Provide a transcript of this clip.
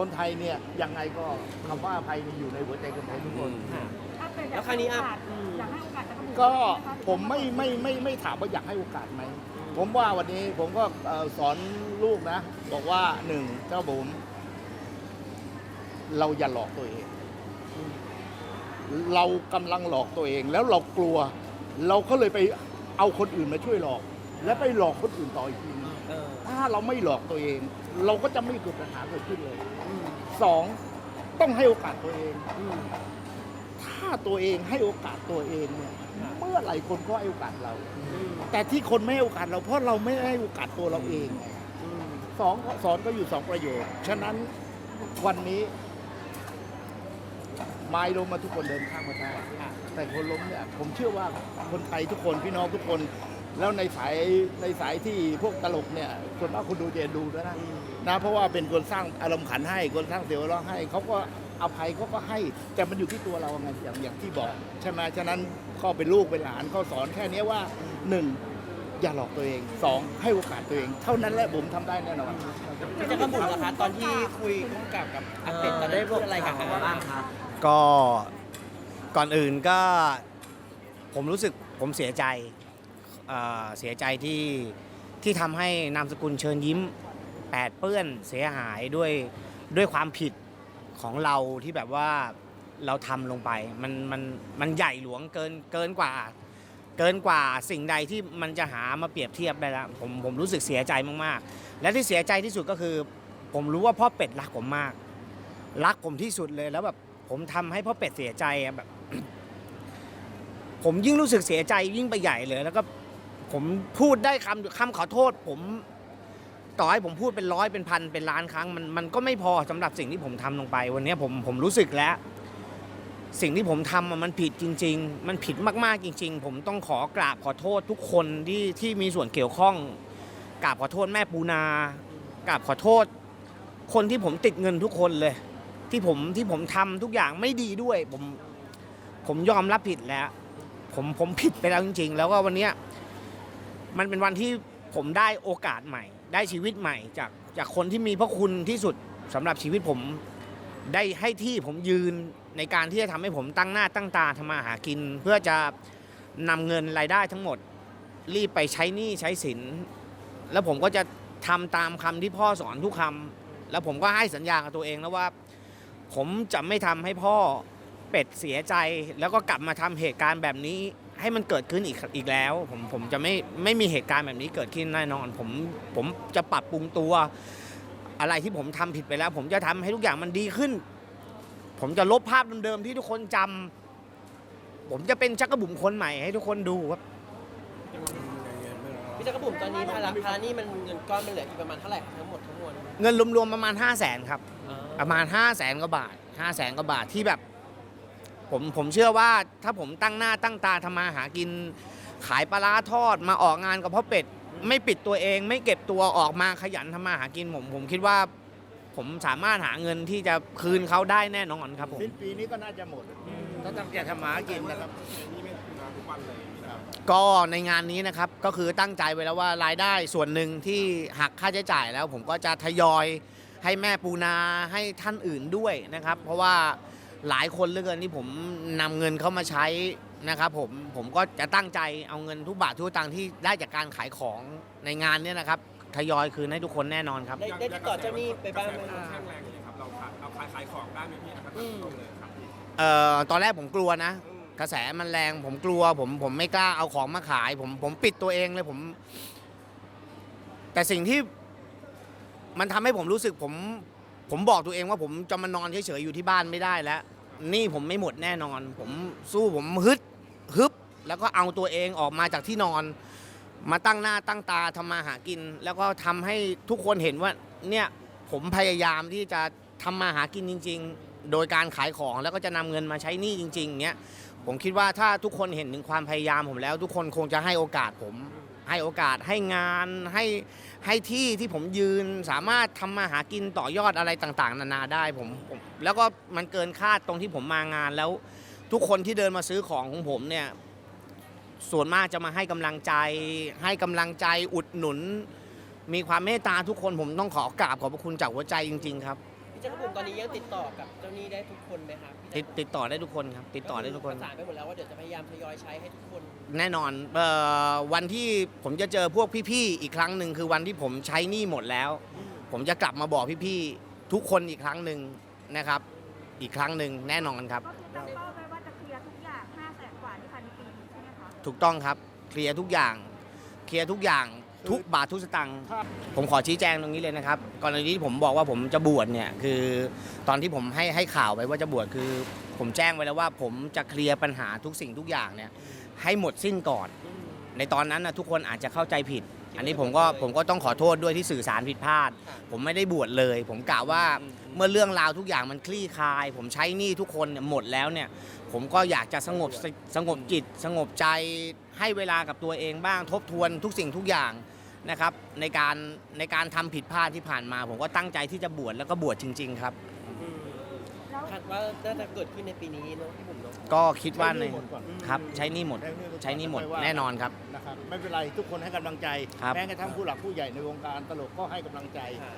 คนไทยเนี่ยยังไงก็คำว่าอภัยมีอยู่ในหัวใจคนไทยทุกคนแล้วคราวนี้อะ อยากให้โอกาสจักรบุ๋มก็ใช่ไหคะผมไม่ไม่ไม่ไม่ถามว่าอยากให้โอกาสไหม ผมว่าวันนี้ผมก็เอ่อสอนลูกนะ บอกว่าหนึ่งเจ้าบุ๋มเราอย่าหลอกตัวเอง เรากำลังหลอกตัวเองแล้วเรากลัว เราก็เลยไปเอาคนอื่นมาช่วยหลอก และไปหลอกคนอื่นต่ออีกทีนึงเออถ้าเราไม่หลอกตัวเอง เราก็จะไม่เกิดปัญหาเกิดขึ้นเลยอืมสองต้องให้โอกาสตัวเอง อืม ถ้าตัวเองให้โอกาสตัวเองเนี่ยเมื่อไหร่คนก็ให้โอกาสเรา อืมแต่ที่คนไม่ให้โอกาสเราเพราะเราไม่ให้โอกาสตัวเราเองไงอืมสองสอนก็อยู่สองประโยชน์ ฉะนั้นวันนี้ไม้ล้มมาทุกคนเดินข้ามมาได้แต่คนล้มเนี่ยผมเชื่อว่าคนไทยทุกคนพี่น้องทุกคน แล้วในสายในสายที่พวกตลกเนี่ยส่วนมากคนดูจะดูด้วยนะนะเพราะว่าเป็นคนสร้างอารมณ์ขันให้คนสร้างเสียวเราะให้เขาก็อภัยเขาก็ให้แต่มันอยู่ที่ตัวเราไงอย่างอย่างที่บอกใช่ไหมฉะนั้นก็เป็นลูกเป็นหลานเขาสอนแค่นี้ว่าหนึ่งอย่าหลอกตัวเองสองให้โอกาสตัวเอง เท่านั้นแหละผมทำได้แน่นอน พี่จักรบุ๋มเหรอคะตอนที่คุยร่วมกับกับอาเป็ดตอนได้พูดอะไรกับเขาบ้างคะ ก็ก่อนอื่นก็ผมรู้สึกผมเสียใจ เสียใจที่ที่ทำให้นามสกุลเชิญยิ้มแปดเปื้อนเสียหายด้วยด้วยความผิดของเราที่แบบว่าเราทำลงไปมันมันมันใหญ่หลวงเกินเกินกว่า เกินกว่าสิ่งใดที่มันจะหามาเปรียบเทียบได้แล้วผมผมรู้สึกเสียใจมากๆ และที่เสียใจที่สุดก็คือ ผมรู้ว่าพ่อเป็ดรักผมมาก รักผมที่สุดเลยแล้วแบบผมทำให้พ่อเป็ดเสียใจแบบ ผมยิ่งรู้สึกเสียใจยิ่งไปใหญ่เลย แล้วก็ ผมพูดได้คำคำขอโทษ ผมต่อให้ผมพูดเป็นร้อยเป็นพันเป็นล้านครั้ง มันมันก็ไม่พอสำหรับสิ่งที่ผมทำลงไป วันนี้ผมผมรู้สึกแล้ว สิ่งที่ผมทำมันผิดจริง ๆ มันผิดมากๆจริง ๆ ผมต้องขอกราบขอโทษทุกคนที่ที่มีส่วนเกี่ยวข้องกราบขอโทษแม่ปูนากราบขอโทษ คนที่ผมติดเงินทุกคนเลย ที่ผมที่ผมทำทุกอย่างไม่ดีด้วย ผมผมยอมรับผิดแล้ว ผมผมผิดไปแล้วจริง ๆ แล้วก็วันเนี้ย มันเป็นวันที่ผมได้โอกาสใหม่ ได้ชีวิตใหม่ จากจากคนที่มีพระคุณที่สุดสำหรับชีวิตผม ได้ให้ที่ผมยืนในการที่จะทำให้ผมตั้งหน้าตั้งตาทำมาหากิน เพื่อจะนำเงินรายได้ทั้งหมด รีบไปใช้หนี้ใช้สิน แล้วผมก็จะทำตามคำที่พ่อสอนทุกคำแล้วผมก็ให้สัญญากับตัวเองแล้วว่า ผมจะไม่ทำให้พ่อเป็ดเสียใจ แล้วก็กลับมาทำเหตุการณ์แบบนี้ ให้มันเกิดขึ้นอีกอีกแล้ว ผมผมจะไม่ไม่มีเหตุการณ์แบบนี้เกิดขึ้นแน่นอน ผมผมจะปรับปรุงตัว อะไรที่ผมทำผิดไปแล้ว ผมจะทำให้ทุกอย่างมันดีขึ้น ผมจะลบภาพเดิมๆที่ทุกคนจำผมจะเป็นจักรบุ๋มคนใหม่ให้ทุกคนดูครับพี่จักรบุ๋มตอนนี้ภาระภาระหนี่มันเงินก้อนมันเหลืออีกประมาณเท่าไหร่ครับทั้งหมดทั้งมวลเงินรวมๆประมาณ 5 0 0แสนครับ ประมาณ 5 0 0แสนกว่าบาท 5 0 0แสนกว่าบาทที่แบบ ผมผมเชื่อว่าถ้าผมตั้งหน้าตั้งตาทำมาหากิน ขายปลาร้าทอดมาออกงานกับพ่อเป็ด ไม่ปิดตัวเอง ไม่เก็บตัวออกมาขยันทำมาหากินผม ผมคิดว่า ผมสามารถหาเงินที่จะคืนเขาได้แน่นอนครับผม สิ้นปีนี้ก็น่าจะหมดถ้าตั้งใจทำมาหากินนะครับ ก็ในงานนี้นะครับก็คือตั้งใจไว้แล้วว่ารายได้ส่วนหนึ่งที่หักค่าใช้จ่ายแล้ว ผมก็จะทยอยให้แม่ปูนาให้ท่านอื่นด้วยนะครับ เพราะว่า หลายคนเหลือเกินที่ผมนำเงินเข้ามาใช้นะครับผมผมก็จะตั้งใจเอาเงินทุกบาททุกสตังค์ที่ได้จากการขายของในงานเนี้นะครับทยอยคืนให้ทุกคนแน่นอนครับ ได้ได้ติดต่อเจ้าหนี้ไปบ้างไหมค่อนข้างแรงเลยครับเราขายเราขายขายของได้ไหมพี่นะครับตรงเลยครับพี่เอ่อตอนแรกผมกลัวนะกระแสมันแรงผมกลัว ผมผมไม่กล้าเอาของมาขาย ผมผมปิดตัวเองเลยผม แต่สิ่งที่มันทำให้ผมรู้สึกผม ผมบอกตัวเองว่าผมจะมานอนเฉยๆอยู่ที่บ้านไม่ได้แล้ว นี่ผมไม่หมดแน่นอน ผมสู้ผมฮึดฮึบแล้วก็เอาตัวเองออกมาจากที่นอน มาตั้งหน้าตั้งตาทำมาหากิน แล้วก็ทำให้ทุกคนเห็นว่าเนี่ยผมพยายามที่จะทำมาหากินจริง ๆ โดยการขายของแล้วก็จะนำเงินมาใช้หนี้จริงๆเนี้ยผมคิดว่าถ้าทุกคนเห็นถึงความพยายามผมแล้ว ทุกคนคงจะให้โอกาสผม ให้โอกาสให้งานให้ให้ที่ที่ผมยืนสามารถทำมาหากินต่อยอดอะไรต่างๆ นานาได้ผมผม แล้วก็มันเกินคาดตรงที่ผมมางานแล้ว ทุกคนที่เดินมาซื้อของของผมเนี่ย ส่วนมากจะมาให้กำลังใจ ให้กำลังใจอุดหนุน มีความเมตตาทุกคนผมต้องขอกราบขอบพระคุณจากหัวใจจริง ๆ ครับ พี่เจ้าบุ๋มตอนนี้ยังติดต่อกับเจ้าหนี้ได้ทุกคนไหมครับติดติดต่อได้ทุกคนครับ ติดต่อได้ทุกคน ประสานไปหมดแล้วว่าเดี๋ยวจะพยายามทยอยใช้ให้ทุกคน แน่นอนเอ่อวันที่ผมจะเจอพวกพี่ๆอีกครั้งหนึ่งคือวันที่ผมใช้หนี้หมดแล้ว ผมจะกลับมาบอกพี่ๆทุกคนอีกครั้งหนึ่งนะครับ อีกครั้งหนึ่งแน่นอนครับ ก็คือตั้งเป้าไว้ว่าจะเคลียร์ทุกอย่าง5แสนกว่าที่ภายในปีนี้ใช่ไหมคะ ถูกต้องครับ เคลียร์ทุกอย่าง เคลียร์ทุกอย่าง ทุกบาททุกสตังค์ผมขอชี้แจงตรงนี้เลยนะครับกรณีที่ผมบอกว่าผมจะบวชเนี่ยคือตอนที่ผมให้ให้ข่าวไปว่าจะบวชคือ ผมแจ้งไว้แล้วว่า ผมจะเคลียร์ปัญหาทุกสิ่งทุกอย่างเนี่ยให้หมดสิ้นก่อน ในตอนนั้นนะทุกคนอาจจะเข้าใจผิด อันนี้ผมก็ผมก็ต้องขอโทษด้วยที่สื่อสารผิดพลาดค่ะผมไม่ได้บวชเลย ผมกล่าวว่าอืมเมื่อเรื่องราวทุกอย่างมันคลี่คลาย ผมใช้หนี้ทุกคนเนี่ยหมดแล้วเนี่ย ผมก็อยากจะสงบสสงบจิต สงบใจ ให้เวลากับตัวเองบ้างทบทวนทุกสิ่งทุกอย่างนะครับในการในการทำผิดพลาดที่ผ่านมา ผมก็ตั้งใจที่จะบวชแล้วก็บวชจริง ๆ ครับ อืมแล้วคาดว่าน่าจะเกิดขึ้นในปีนี้เนอะพี่บุ๋มเนาะ ก็คิดว่าในใช้หนี้หมดก่อน ครับใช้หนี้หมด ใช้หนี้หมดแน่นอนครับ นะครับไม่เป็นไรทุกคนให้กำลังใจ ครับ แม้กระทั่งผู้หลักผู้ใหญ่ในวงการตลกก็ให้กำลังใจค่ะ